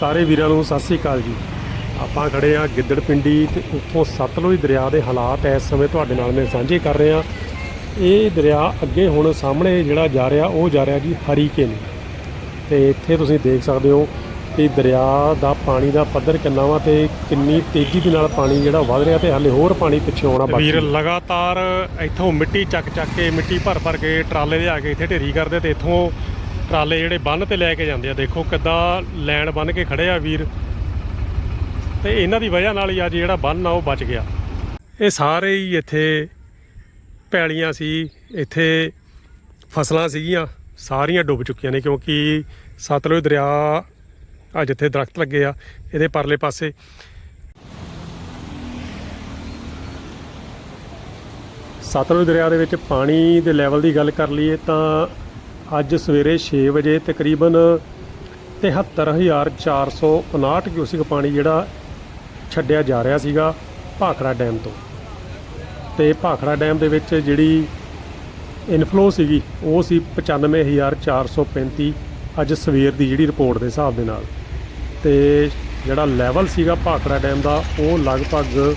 ਸਾਰੇ ਵੀਰਾਂ ਨੂੰ ਸਤਿ ਸ੍ਰੀ ਅਕਾਲ ਜੀ। ਆਪਾਂ ਖੜੇ ਆ ਗਿੱਦੜ ਪਿੰਡੀ ਤੇ ਉੱਥੋਂ ਸਤਲੁਜ ਦਰਿਆ ਦੇ ਹਾਲਾਤ ਇਸ ਸਮੇਂ ਤੁਹਾਡੇ ਨਾਲ ਮੈਂ ਸਾਂਝੇ ਕਰ ਰਿਹਾ। ਇਹ ਦਰਿਆ ਅੱਗੇ ਹੁਣ ਸਾਹਮਣੇ ਜਿਹੜਾ ਜਾ ਰਿਹਾ, ਉਹ ਜਾ ਰਿਹਾ ਜੀ ਹਰੀਕੇਨ। ਤੇ ਇੱਥੇ ਤੁਸੀਂ ਦੇਖ ਸਕਦੇ ਹੋ ਕਿ ਦਰਿਆ ਦਾ ਪਾਣੀ ਦਾ ਪੱਧਰ ਕਿੰਨਾ ਵਾ ਤੇ ਕਿੰਨੀ ਤੇਜ਼ੀ ਦੇ ਨਾਲ ਪਾਣੀ ਜਿਹੜਾ ਵਧ ਰਿਹਾ ਤੇ ਹਾਲੇ ਹੋਰ ਪਾਣੀ ਪਿੱਛੇ ਆਉਣਾ ਬਾਕੀ ਵੀਰ, ਲਗਾਤਾਰ ਇੱਥੋਂ ਮਿੱਟੀ ਚੱਕ ਚੱਕ ਕੇ, ਮਿੱਟੀ ਭਰ ਭਰ ਕੇ ਟਰਾਲੇ ਲਿਆ ਕੇ ਇੱਥੇ ਢੇਰੀ ਕਰਦੇ ਤੇ ਇੱਥੋਂ ਟਰਾਲੇ ਜਿਹੜੇ ਬੰਨ ਤੇ ਲੈ ਕੇ ਜਾਂਦੇ ਆ, ਦੇਖੋ ਕਿੱਦਾਂ ਲੈਣ ਬੰਨ ਕੇ ਖੜੇ ਆ ਵੀਰ। ਤੇ ਇਹਨਾਂ ਦੀ ਵਜ੍ਹਾ ਨਾਲ ਹੀ ਅੱਜ ਜਿਹੜਾ ਬੰਨ ਆ, ਉਹ ਬਚ ਗਿਆ। ਇਹ ਸਾਰੇ ਹੀ ਇੱਥੇ ਪੈਲੀਆਂ ਸੀ, ਇੱਥੇ ਫਸਲਾਂ ਸੀਗੀਆਂ, ਸਾਰੀਆਂ ਡੁੱਬ ਚੁੱਕੀਆਂ ਨੇ ਕਿਉਂਕਿ ਸਤਲੁਜ ਦਰਿਆ ਆ ਜਿੱਥੇ ਦਰਖਤ ਲੱਗੇ ਆ, ਇਹਦੇ ਪਰਲੇ ਪਾਸੇ। ਸਤਲੁਜ ਦਰਿਆ ਦੇ ਵਿੱਚ ਪਾਣੀ ਦੇ ਲੈਵਲ ਦੀ ਗੱਲ ਕਰ ਲਈਏ ਤਾਂ ਅੱਜ ਸਵੇਰੇ 6 ਵਜੇ ਤਕਰੀਬਨ 73459 ਕਿਊਸਿਕ ਪਾਣੀ ਜਿਹੜਾ ਛੱਡਿਆ ਜਾ ਰਿਹਾ ਸੀਗਾ ਭਾਖੜਾ ਡੈਮ ਤੋਂ। ਤੇ ਭਾਖੜਾ ਡੈਮ ਦੇ ਵਿੱਚ ਜਿਹੜੀ ਇਨਫਲੋ ਸੀਗੀ, ਉਹ ਸੀ 95435 ਅੱਜ ਸਵੇਰ ਦੀ ਜਿਹੜੀ ਰਿਪੋਰਟ ਦੇ ਹਿਸਾਬ ਦੇ ਨਾਲ। ਤੇ ਜਿਹੜਾ ਲੈਵਲ ਸੀਗਾ ਭਾਖੜਾ ਡੈਮ ਦਾ, ਉਹ ਲਗਭਗ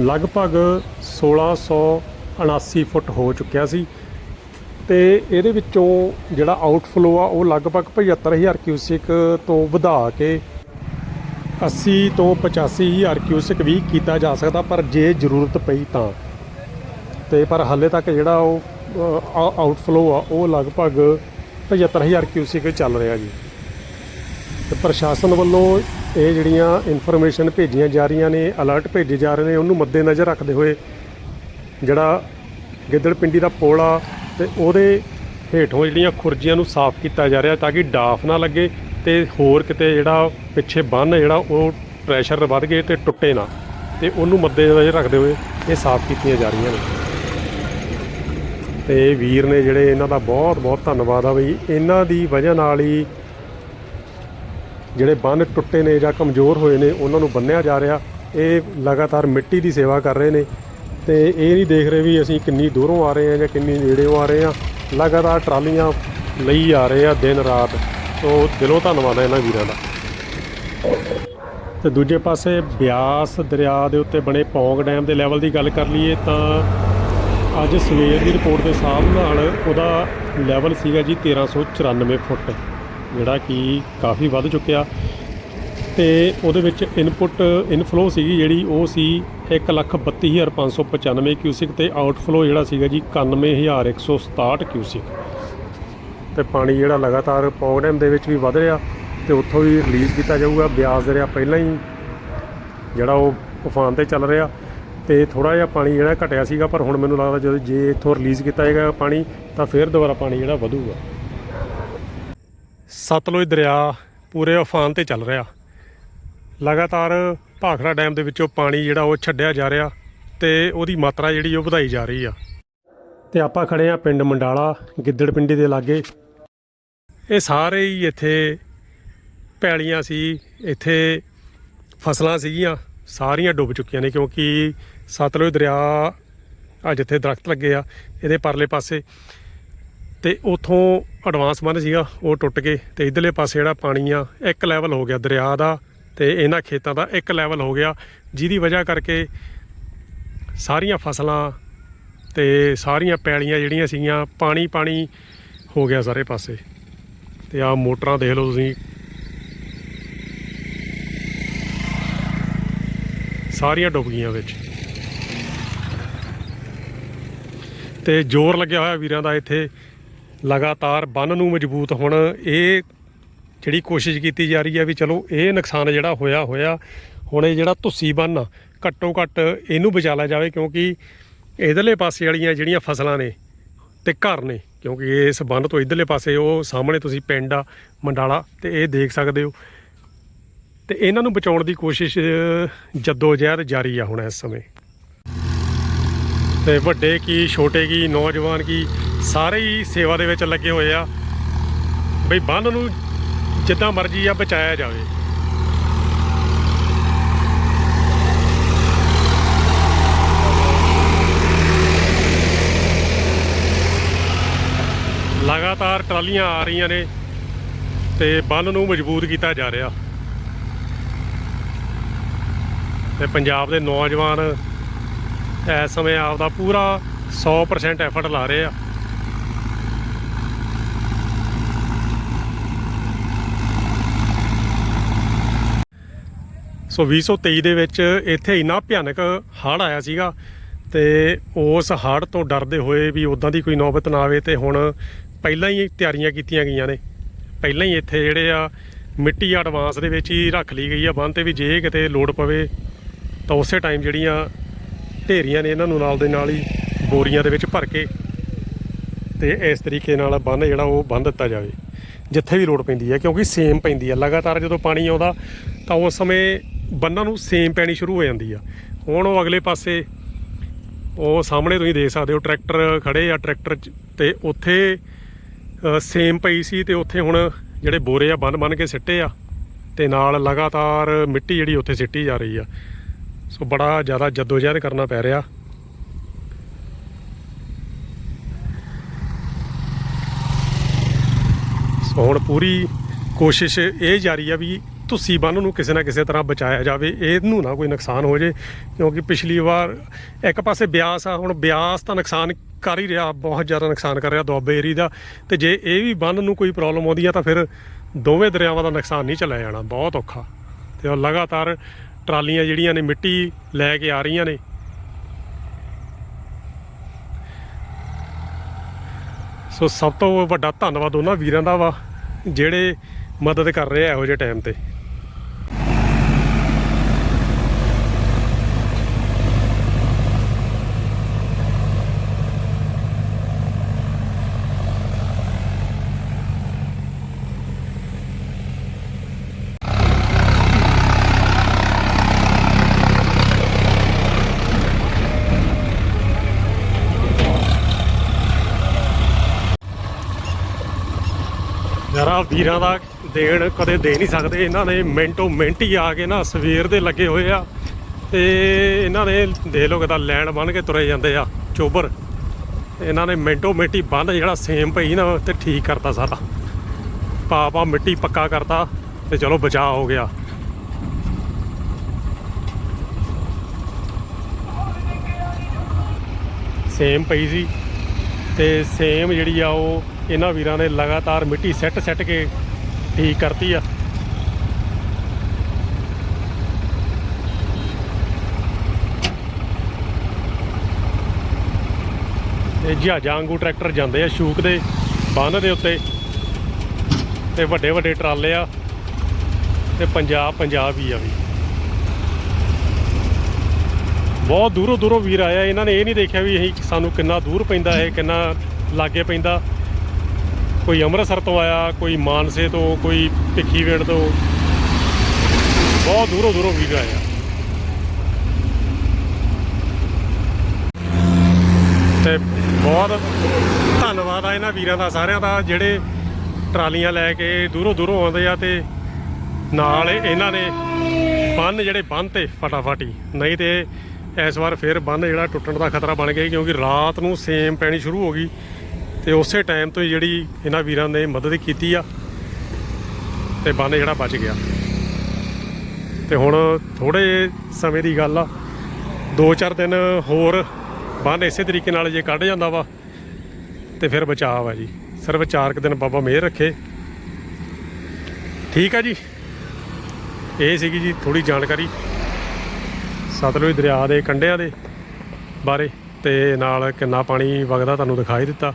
ਲਗਭਗ 1679 ਫੁੱਟ ਹੋ ਚੁੱਕਿਆ ਸੀ। ਤੇ ਇਹਦੇ ਵਿੱਚੋਂ ਜਿਹੜਾ ਆਊਟਫਲੋ ਆ, ਉਹ ਲਗਭਗ 75000 ਕਿਊਸਿਕ ਤੋਂ ਵਧਾ ਕੇ 80 ਤੋਂ 85000 ਕਿਊਸਿਕ ਵੀ ਕੀਤਾ ਜਾ ਸਕਦਾ, ਪਰ ਜੇ ਜ਼ਰੂਰਤ ਪਈ ਤਾਂ। ਤੇ ਪਰ ਹਾਲੇ ਤੱਕ ਜਿਹੜਾ ਉਹ ਆਊਟਫਲੋ ਆ, ਉਹ ਲਗਭਗ 75000 ਕਿਊਸਿਕ ਚੱਲ ਰਿਹਾ ਜੀ। ਤੇ ਪ੍ਰਸ਼ਾਸਨ ਵੱਲੋਂ ਇਹ ਜਿਹੜੀਆਂ ਇਨਫੋਰਮੇਸ਼ਨ ਭੇਜੀਆਂ ਜਾ ਰਹੀਆਂ ਨੇ ਅਲਰਟ ਭੇਜੇ ਜਾ ਰਹੇ ਨੇ, ਉਹਨੂੰ ਮੱਦੇਨਜ਼ਰ ਰੱਖਦੇ ਹੋਏ ਜਿਹੜਾ ਗਿੱਦੜ ਪਿੰਡੀ ਦਾ ਪੁਲ ਆ ਤੇ ਉਹਦੇ ਹੇਠੋਂ ਜਿਹੜੀਆਂ ਖੁਰਜੀਆਂ ਨੂੰ ਸਾਫ਼ ਕੀਤਾ ਜਾ ਰਿਹਾ ਤਾਂ ਕਿ ਡਾਫ ਨਾ ਲੱਗੇ ਤੇ ਹੋਰ ਕਿਤੇ ਜਿਹੜਾ ਪਿੱਛੇ ਬੰਨ ਜਿਹੜਾ ਉਹ ਪ੍ਰੈਸ਼ਰ ਵੱਧ ਗਏ ਤੇ ਟੁੱਟੇ ਨਾ। ਤੇ ਉਹਨੂੰ ਮੱਦੇਨਜ਼ਰ ਰੱਖਦੇ ਹੋਏ ਇਹ ਸਾਫ਼ ਕੀਤੀਆਂ ਜਾ ਰਹੀਆਂ ਨੇ। ਤੇ ਵੀਰ ਨੇ ਜਿਹੜੇ ਇਹਨਾਂ ਦਾ ਬਹੁਤ ਬਹੁਤ ਧੰਨਵਾਦ ਆ ਬਈ। ਇਹਨਾਂ ਦੀ ਵਜ੍ਹਾ ਨਾਲ ਹੀ ਜਿਹੜੇ ਬੰਨ ਟੁੱਟੇ ਨੇ ਜਾਂ ਕਮਜ਼ੋਰ ਹੋਏ ਨੇ, ਉਹਨਾਂ ਨੂੰ ਬੰਨਿਆ ਜਾ ਰਿਹਾ। ਇਹ ਲਗਾਤਾਰ ਮਿੱਟੀ ਦੀ ਸੇਵਾ ਕਰ ਰਹੇ ਨੇ। ਤੇ ਇਹ ਨਹੀਂ ਦੇਖ ਰਹੇ ਵੀ ਅਸੀਂ ਕਿੰਨੀ ਦੂਰੋਂ ਆ ਰਹੇ ਹਾਂ ਜਾਂ ਕਿੰਨੀ ਨੇੜੇੋਂ ਆ ਰਹੇ ਹਾਂ। ਲਗਾਤਾਰ ਟਰਾਲੀਆਂ ਲਈ ਆ ਰਹੇ ਆ ਦਿਨ ਰਾਤ। ਤੋਂ ਦਿਲੋਂ ਧੰਨਵਾਦ ਹੈ ਇਹਨਾਂ ਵੀਰਾਂ ਦਾ। ਤੇ ਦੂਜੇ ਪਾਸੇ ਬਿਆਸ ਦਰਿਆ ਦੇ ਉੱਤੇ ਬਣੇ ਪੌਂਗ ਡੈਮ ਦੇ ਲੈਵਲ ਦੀ ਗੱਲ ਕਰ ਲਈਏ ਤਾਂ ਅੱਜ ਸਵੇਰ ਦੀ ਰਿਪੋਰਟ ਦੇ ਹਿਸਾਬ ਨਾਲ ਉਹਦਾ ਲੈਵਲ ਸੀਗਾ ਜੀ 1394 ਫੁੱਟ, ਜਿਹੜਾ ਕਿ ਕਾਫੀ ਵੱਧ ਚੁੱਕਿਆ। ਤੇ ਉਹਦੇ ਵਿੱਚ ਇਨਪੁਟ ਇਨਫਲੋ ਸੀਗੀ ਜਿਹੜੀ, ਉਹ ਸੀ 132595 ਕਿਊਸਿਕ ਤੇ ਆਊਟਫਲੋ ਜਿਹੜਾ ਸੀਗਾ ਜੀ 91167 ਕਿਊਸਿਕ। ਤੇ ਪਾਣੀ ਜਿਹੜਾ ਲਗਾਤਾਰ ਪੌਂਗ ਡੈਮ ਦੇ ਵਿੱਚ ਵੀ ਵਧ ਰਿਹਾ ਤੇ ਉੱਥੋਂ ਵੀ ਰਿਲੀਜ਼ ਕੀਤਾ ਜਾਊਗਾ। ਬਿਆਸ ਦਰਿਆ ਪਹਿਲਾਂ ਹੀ ਜਿਹੜਾ ਉਹ ਉਫਾਨ ਤੇ ਚੱਲ ਰਿਹਾ ਤੇ ਥੋੜਾ ਜਿਹਾ ਪਾਣੀ ਜਿਹੜਾ ਘਟਿਆ ਸੀਗਾ, ਪਰ ਹੁਣ ਮੈਨੂੰ ਲੱਗਦਾ ਜਦੋਂ ਜੇ ਇੱਥੋਂ ਰਿਲੀਜ਼ ਕੀਤਾ ਜਾਏਗਾ ਪਾਣੀ, ਤਾਂ ਫਿਰ ਦੁਬਾਰਾ ਪਾਣੀ ਜਿਹੜਾ ਵਧੂਗਾ। ਸਤਲੁਜ ਦਰਿਆ ਪੂਰੇ ਉਫਾਨ ਤੇ ਚੱਲ ਰਿਹਾ। ਲਗਾਤਾਰ ਭਾਖੜਾ ਡੈਮ ਦੇ ਵਿੱਚੋਂ ਪਾਣੀ ਜਿਹੜਾ ਉਹ ਛੱਡਿਆ ਜਾ ਰਿਹਾ ਤੇ ਉਹਦੀ ਮਾਤਰਾ ਜਿਹੜੀ ਉਹ ਵਧਾਈ ਜਾ ਰਹੀ ਆ। ਤੇ ਆਪਾਂ ਖੜੇ ਆ ਪਿੰਡ ਮੰਡਾਲਾ, ਗਿੱਦੜ ਪਿੰਡੀ ਦੇ ਲਾਗੇ। ਇਹ ਸਾਰੇ ਹੀ ਇੱਥੇ ਪੈਲੀਆਂ ਸੀ, ਇੱਥੇ ਫਸਲਾਂ ਸੀਗੀਆਂ, ਸਾਰੀਆਂ ਡੁੱਬ ਚੁੱਕੀਆਂ ਨੇ ਕਿਉਂਕਿ ਸਤਲੁਜ ਦਰਿਆ ਆ ਜਿੱਥੇ ਦਰਖਤ ਲੱਗੇ ਆ ਇਹਦੇ ਪਰਲੇ ਪਾਸੇ। ਤੇ ਉਥੋਂ ਐਡਵਾਂਸ ਬੰਨ ਸੀਗਾ, ਉਹ ਟੁੱਟ ਕੇ ਤੇ ਇਧਰਲੇ ਪਾਸੇ ਜਿਹੜਾ ਪਾਣੀ ਆ, ਇੱਕ ਲੈਵਲ ਹੋ ਗਿਆ ਦਰਿਆ ਦਾ। ਤੇ ਇਹਨਾਂ ਖੇਤਾਂ ਦਾ ਇੱਕ ਲੈਵਲ ਹੋ ਗਿਆ, ਜਿਹਦੀ ਵਜ੍ਹਾ ਕਰਕੇ ਸਾਰੀਆਂ ਫਸਲਾਂ ਤੇ ਸਾਰੀਆਂ ਪੈਲੀਆਂ ਜਿਹੜੀਆਂ ਸੀਗੀਆਂ, ਪਾਣੀ ਪਾਣੀ ਹੋ ਗਿਆ ਸਾਰੇ ਪਾਸੇ। ਤੇ ਆ ਮੋਟਰਾਂ ਦੇਖ ਲਓ ਤੁਸੀਂ। ਸਾਰੀਆਂ ਡੁੱਬ ਗਈਆਂ ਵਿੱਚ। ਤੇ ਜ਼ੋਰ ਲੱਗਿਆ ਹੋਇਆ ਵੀਰਾਂ ਦਾ ਇੱਥੇ। ਲਗਾਤਾਰ ਬੰਨ ਨੂੰ ਮਜ਼ਬੂਤ ਹੁਣ ਇਹ ਜਿਹੜੀ ਕੋਸ਼ਿਸ਼ ਕੀਤੀ ਜਾ ਰਹੀ ਹੈ ਵੀ ਚਲੋ ਇਹ ਨੁਕਸਾਨ ਜਿਹੜਾ ਹੋਇਆ ਹੋਇਆ, ਹੁਣ ਇਹ ਜਿਹੜਾ ਧੁੱਸੀ ਬੰਨ ਆ, ਘੱਟੋ ਘੱਟ ਇਹਨੂੰ ਬਚਾ ਲਿਆ ਜਾਵੇ ਕਿਉਂਕਿ ਇਧਰਲੇ ਪਾਸੇ ਵਾਲੀਆਂ ਜਿਹੜੀਆਂ ਫਸਲਾਂ ਨੇ ਤੇ ਘਰ ਨੇ, ਕਿਉਂਕਿ ਇਸ ਬੰਨ ਤੋਂ ਇਧਰਲੇ ਪਾਸੇ ਉਹ ਸਾਹਮਣੇ ਤੁਸੀਂ ਪਿੰਡ ਆ, ਮੰਡਾਲਾ, ਤੇ ਇਹ ਦੇਖ ਸਕਦੇ ਹੋ। ਤੇ ਇਹਨਾਂ ਨੂੰ ਬਚਾਉਣ ਦੀ ਕੋਸ਼ਿਸ਼ ਜੱਦੋ ਜਹਿਦ ਜਾਰੀ ਆ ਹੁਣ ਇਸ ਸਮੇਂ। ਤੇ ਵੱਡੇ ਕੀ, ਛੋਟੇ ਕੀ, ਨੌਜਵਾਨ ਕੀ, ਸਾਰੇ ਹੀ ਸੇਵਾ ਦੇ ਵਿੱਚ ਲੱਗੇ ਹੋਏ ਆ। ਬਈ ਬੰਨ ਨੂੰ ਜਿੱਦਾਂ ਮਰਜ਼ੀ ਆ ਬਚਾਇਆ ਜਾਵੇ। ਲਗਾਤਾਰ ਟਰਾਲੀਆਂ ਆ ਰਹੀਆਂ ਨੇ ਤੇ ਬੰਨ ਨੂੰ ਮਜ਼ਬੂਤ ਕੀਤਾ ਜਾ ਰਿਹਾ। ਤੇ ਪੰਜਾਬ ਦੇ ਨੌਜਵਾਨ ਇਸ ਸਮੇਂ ਆਪਦਾ ਪੂਰਾ 100% ਐਫਰਟ ਲਾ ਰਹੇ ਆ। ਸੋ 2023 ਦੇ ਵਿੱਚ ਇੱਥੇ ਇੰਨਾ ਭਿਆਨਕ ਹੜ੍ਹ ਆਇਆ ਸੀਗਾ ਤੇ ਉਸ ਹੜ੍ਹ ਤੋਂ ਡਰਦੇ ਹੋਏ ਵੀ ਉਦਾਂ ਦੀ ਕੋਈ ਨੌਬਤ ਨਾ ਆਵੇ ਤੇ ਹੁਣ ਪਹਿਲਾਂ ਹੀ ਤਿਆਰੀਆਂ ਕੀਤੀਆਂ ਗਈਆਂ ਨੇ। ਪਹਿਲਾਂ ਹੀ ਇੱਥੇ ਜਿਹੜੇ ਆ ਮਿੱਟੀ ਐਡਵਾਂਸ ਦੇ ਵਿੱਚ ਹੀ ਰੱਖ ਲਈ ਗਈ ਆ ਬੰਨ ਤੇ ਵੀ ਜੇ ਕਿਤੇ ਲੋੜ ਪਵੇ ਤਾਂ ਉਸੇ ਟਾਈਮ ਜਿਹੜੀਆਂ ਢੇਰੀਆਂ ਨੇ ਇਹਨਾਂ ਨੂੰ ਨਾਲ ਦੇ ਨਾਲ ਹੀ ਬੋਰੀਆਂ ਦੇ ਵਿੱਚ ਭਰ ਕੇ ਤੇ ਇਸ ਤਰੀਕੇ ਨਾਲ ਬੰਨ ਜਿਹੜਾ ਉਹ ਬੰਨ ਦਿੱਤਾ ਜਾਵੇ, ਜਿੱਥੇ ਵੀ ਲੋੜ ਪੈਂਦੀ ਹੈ ਕਿਉਂਕਿ ਸੇਮ ਪੈਂਦੀ ਹੈ ਲਗਾਤਾਰ ਜਦੋਂ ਪਾਣੀ ਆਉਂਦਾ ਤਾਂ ਉਸ ਸਮੇਂ ਬੰਨਾਂ ਨੂੰ ਸੇਮ ਪੈਣੀ ਸ਼ੁਰੂ ਹੋ ਜਾਂਦੀ ਆ। ਹੁਣ ਉਹ ਅਗਲੇ ਪਾਸੇ ਉਹ ਸਾਹਮਣੇ ਤੁਸੀਂ ਦੇਖ ਸਕਦੇ ਹੋ, ਟਰੈਕਟਰ ਖੜੇ ਆ, ਟਰੈਕਟਰ 'ਚ ਤੇ ਉੱਥੇ ਸੇਮ ਪਈ ਸੀ ਤੇ ਉੱਥੇ ਹੁਣ ਜਿਹੜੇ ਬੋਰੇ ਆ ਬੰਨ ਬੰਨ ਕੇ ਸਿੱਟੇ ਆ ਤੇ ਨਾਲ ਲਗਾਤਾਰ ਮਿੱਟੀ ਜਿਹੜੀ ਉੱਥੇ ਸਿੱਟੀ ਜਾ ਰਹੀ ਆ। ਸੋ ਬੜਾ ਜ਼ਿਆਦਾ ਜਦੋਜਹਿਦ ਕਰਨਾ ਪੈ ਰਿਹਾ। ਸੋ ਹੁਣ ਪੂਰੀ ਕੋਸ਼ਿਸ਼ ਇਹ ਜਾਰੀ ਆ ਵੀ ਤੁਸੀਂ ਬੰਨ ਨੂੰ ਕਿਸੇ ਨਾ ਕਿਸੇ ਤਰ੍ਹਾਂ ਬਚਾਇਆ ਜਾਵੇ, ਇਹਨੂੰ ਨਾ ਕੋਈ ਨੁਕਸਾਨ ਹੋ ਜੇ, ਕਿਉਂਕਿ ਪਿਛਲੀ ਵਾਰ ਇੱਕ ਪਾਸੇ ਬਿਆਸ ਆ, ਹੁਣ ਬਿਆਸ ਤਾਂ ਨੁਕਸਾਨ ਕਰ ਹੀ ਰਿਹਾ, ਬਹੁਤ ਜ਼ਿਆਦਾ ਨੁਕਸਾਨ ਕਰ ਰਿਹਾ ਦੁਆਬੇ ਏਰੀ ਦਾ, ਤੇ ਜੇ ਇਹ ਵੀ ਬੰਨ ਨੂੰ ਕੋਈ ਪ੍ਰੋਬਲਮ ਆਉਂਦੀ ਆ ਤਾਂ ਫਿਰ ਦੋਵੇਂ ਦਰਿਆਵਾਂ ਦਾ ਨੁਕਸਾਨ ਨਹੀਂ ਚੱਲਿਆ ਜਾਣਾ, ਬਹੁਤ ਔਖਾ। ਤੇ ਉਹ ਲਗਾਤਾਰ ਟਰਾਲੀਆਂ ਜਿਹੜੀਆਂ ਨੇ ਮਿੱਟੀ ਲੈ ਕੇ ਆ ਰਹੀਆਂ ਨੇ। ਸੋ ਸਭ ਤੋਂ ਵੱਡਾ ਧੰਨਵਾਦ ਉਹਨਾਂ ਵੀਰਾਂ ਦਾ ਵਾ, ਜਿਹੜੇ ਮਦਦ ਕਰ ਰਹੇ ਆ ਇਹੋ ਜਿਹੇ ਟਾਈਮ ਤੇ। ਯਾਰਾ ਵੀਰਾਂ ਦਾ ਦੇਣ ਕਦੇ ਦੇ ਨਹੀਂ ਸਕਦੇ। ਇਹਨਾਂ ਨੇ ਮਿੰਟੋ ਮਿੰਟ ਹੀ ਆ ਕੇ ਨਾ ਸਵੇਰ ਦੇ ਲੱਗੇ ਹੋਏ ਆ ਤੇ ਇਹਨਾਂ ਨੇ ਦੇ ਲਓ ਕਿਦਾ ਲੈਣ ਬਣ ਕੇ ਤੁਰੇ ਜਾਂਦੇ ਆ ਚੋਬਰ। ਇਹਨਾਂ ਨੇ ਮਿੰਟੋ ਮਿੰਟੀ ਬੰਦ ਜਿਹੜਾ ਸੇਮ ਪਈ ਨਾ ਤੇ ਠੀਕ ਕਰਤਾ ਸਾਰਾ। ਪਾਪਾ ਮਿੱਟੀ ਪੱਕਾ ਕਰਤਾ ਤੇ ਚਲੋ ਬਚਾਅ ਹੋ ਗਿਆ। ਸੇਮ ਪਈ ਸੀ ਤੇ ਸੇਮ ਜਿਹੜੀ ਆ ਉਹ ਇਹਨਾਂ ਵੀਰਾਂ ਨੇ ਲਗਾਤਾਰ ਮਿੱਟੀ ਸੈੱਟ ਸੈੱਟ ਕੇ ਠੀਕ ਕਰਤੀ ਆ। ਤੇ ਜਹਾਜ਼ਾਂ ਵਾਂਗੂ ਟਰੈਕਟਰ ਜਾਂਦੇ ਆ ਸ਼ੂਕ ਦੇ, ਬੰਨ ਦੇ ਉੱਤੇ। ਤੇ ਵੱਡੇ ਵੱਡੇ ਟਰਾਲੇ ਆ ਤੇ ਪੰਜਾਬ ਪੰਜਾਬ ਹੀ ਆ ਵੀ। ਬਹੁਤ ਦੂਰੋਂ ਦੂਰੋਂ ਵੀਰ ਆਇਆ ਇਹਨਾਂ ਨੇ ਇਹ ਨਹੀਂ ਦੇਖਿਆ ਵੀ ਅਸੀਂ ਸਾਨੂੰ ਕਿੰਨਾ ਦੂਰ ਪੈਂਦਾ ਹੈ, ਕਿੰਨਾ ਲਾਗੇ ਪੈਂਦਾ। ਕੋਈ ਅੰਮ੍ਰਿਤਸਰ ਤੋਂ ਆਇਆ, ਕੋਈ ਮਾਨਸੇ ਤੋਂ, ਕੋਈ ਭਿੱਖੀਵਿੰਡ ਤੋਂ। ਬਹੁਤ ਦੂਰੋਂ ਦੂਰੋਂ ਵੀਰ ਆਇਆ ਤੇ ਬਹੁਤ ਧੰਨਵਾਦ ਆ ਇਹਨਾਂ ਵੀਰਾਂ ਦਾ, ਸਾਰਿਆਂ ਦਾ, ਜਿਹੜੇ ਟਰਾਲੀਆਂ ਲੈ ਕੇ ਦੂਰੋਂ ਦੂਰੋਂ ਆਉਂਦੇ ਆ ਤੇ ਨਾਲ ਇਹਨਾਂ ਨੇ ਬੰਨ ਜਿਹੜੇ ਬੰਨ ਤੇ ਫਟਾਫਟੀ ਨਹੀਂ ਤੇ ਇਸ ਵਾਰ ਫਿਰ ਬੰਨ ਜਿਹੜਾ ਟੁੱਟਣ ਦਾ ਖਤਰਾ ਬਣ ਗਿਆ ਕਿਉਂਕਿ ਰਾਤ ਨੂੰ ਸੇਮ ਪੈਣੀ ਸ਼ੁਰੂ ਹੋ ਗਈ। ਤੇ ਉਸੇ ਟਾਈਮ ਤੋਂ ਹੀ ਜਿਹੜੀ ਇਹਨਾਂ ਵੀਰਾਂ ਨੇ ਮਦਦ ਕੀਤੀ ਆ ਤੇ ਬੰਨ ਜਿਹੜਾ ਬਚ ਗਿਆ। ਤੇ ਹੁਣ ਥੋੜੇ ਸਮੇਂ ਦੀ ਗੱਲ ਆ 2-4 ਦਿਨ ਹੋਰ ਬੰਨ ਇਸੇ ਤਰੀਕੇ ਨਾਲ ਜੇ ਕੱਢ ਜਾਂਦਾ ਵਾ, ਤੇ ਫਿਰ ਬਚਾਅ ਆ ਜੀ। ਸਿਰਫ 4 ਕੁ ਦਿਨ ਬਾਬਾ ਮਿਹਰ ਰੱਖੇ। ਠੀਕ ਆ ਜੀ। ਇਹ ਸੀਗੀ ਜੀ ਥੋੜੀ ਜਾਣਕਾਰੀ ਸਤਲੁਜ ਦਰਿਆ ਦੇ ਕੰਢਿਆਂ ਦੇ ਬਾਰੇ, ਤੇ ਨਾਲ ਕਿੰਨਾ ਪਾਣੀ ਵਗਦਾ ਤੁਹਾਨੂੰ ਦਿਖਾਈ ਦਿੱਤਾ।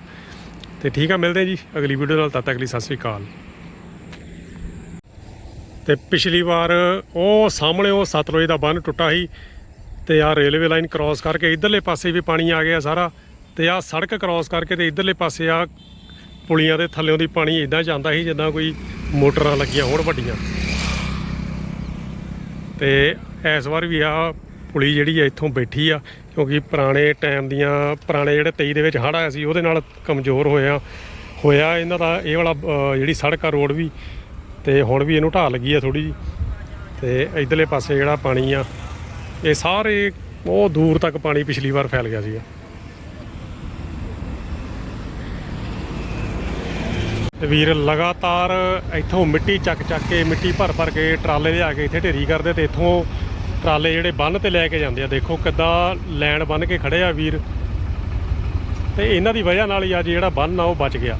ਤੇ ਠੀਕ ਆ, ਮਿਲਦੇ ਜੀ ਅਗਲੀ ਵੀਡੀਓ ਨਾਲ, ਤਦ ਤੱਕ ਲਈ ਸਤਿ ਸ੍ਰੀ ਅਕਾਲ। ਤੇ ਪਿਛਲੀ ਵਾਰ ਉਹ ਸਾਹਮਣੇ ਉਹ ਸਤਲੁਜ ਦਾ ਬੰਨ ਟੁੱਟਾ ਸੀ ਤੇ ਆ ਰੇਲਵੇ ਲਾਈਨ ਕ੍ਰਾਸ ਕਰਕੇ ਇਧਰਲੇ ਪਾਸੇ ਵੀ ਪਾਣੀ ਆ ਗਿਆ ਸਾਰਾ ਤੇ ਆ ਸੜਕ ਕ੍ਰਾਸ ਕਰਕੇ ਤੇ ਇਧਰਲੇ ਪਾਸੇ ਆ ਪੁਲੀਆਂ ਦੇ ਥੱਲੇੋਂ ਦੀ ਪਾਣੀ ਇਦਾਂ ਜਾਂਦਾ ਸੀ ਜਿੱਦਾਂ ਕੋਈ ਮੋਟਰਾਂ ਲੱਗੀਆਂ ਹੋਣ ਵੱਡੀਆਂ। ਤੇ ਇਸ ਵਾਰ ਵੀ ਆ ਪੁਲੀ ਜਿਹੜੀ ਆ ਇੱਥੋਂ ਬੈਠੀ ਆ, ਕਿਉਂਕਿ ਪੁਰਾਣੇ ਟਾਈਮ ਦੀਆਂ, ਪੁਰਾਣੇ ਜਿਹੜੇ 23 ਦੇ ਵਿੱਚ ਹੜ੍ਹ ਆਇਆ ਸੀ, ਉਹਦੇ ਨਾਲ ਕਮਜ਼ੋਰ ਹੋਇਆ ਹੋਇਆ ਇਹਨਾਂ ਦਾ ਇਹ ਵਾਲਾ ਜਿਹੜੀ ਸੜਕ ਆ ਰੋਡ ਵੀ, ਤੇ ਹੁਣ ਵੀ ਇਹਨੂੰ ਢਾਹ ਲੱਗੀ ਆ ਥੋੜੀ ਜੀ ਤੇ ਇਧਰਲੇ ਪਾਸੇ ਜਿਹੜਾ ਪਾਣੀ ਆ, ਇਹ ਸਾਰੇ ਉਹ ਦੂਰ ਤੱਕ ਪਾਣੀ ਪਿਛਲੀ ਵਾਰ ਫੈਲ ਗਿਆ ਸੀਗਾ। ਤੇ ਵੀਰ ਲਗਾਤਾਰ ਇੱਥੋਂ ਮਿੱਟੀ ਚੱਕ ਚੱਕ ਕੇ, ਮਿੱਟੀ ਭਰ ਭਰ ਕੇ ਟਰਾਲੇ ਲਿਆ ਕੇ ਇੱਥੇ ਢੇਰੀ ਕਰਦੇ ਤੇ ਇੱਥੋਂ ਟਰਾਲੇ ਜਿਹੜੇ ਬੰਨ ਤੇ ਲੈ ਕੇ ਜਾਂਦੇ ਆ, ਦੇਖੋ ਕਿੱਦਾਂ ਲੈਣ ਬੰਨ ਕੇ ਖੜੇ ਆ ਵੀਰ। ਤੇ ਇਹਨਾਂ ਦੀ ਵਜ੍ਹਾ ਨਾਲ ਹੀ ਅੱਜ ਜਿਹੜਾ ਬੰਨ ਆ, ਉਹ ਬਚ ਗਿਆ।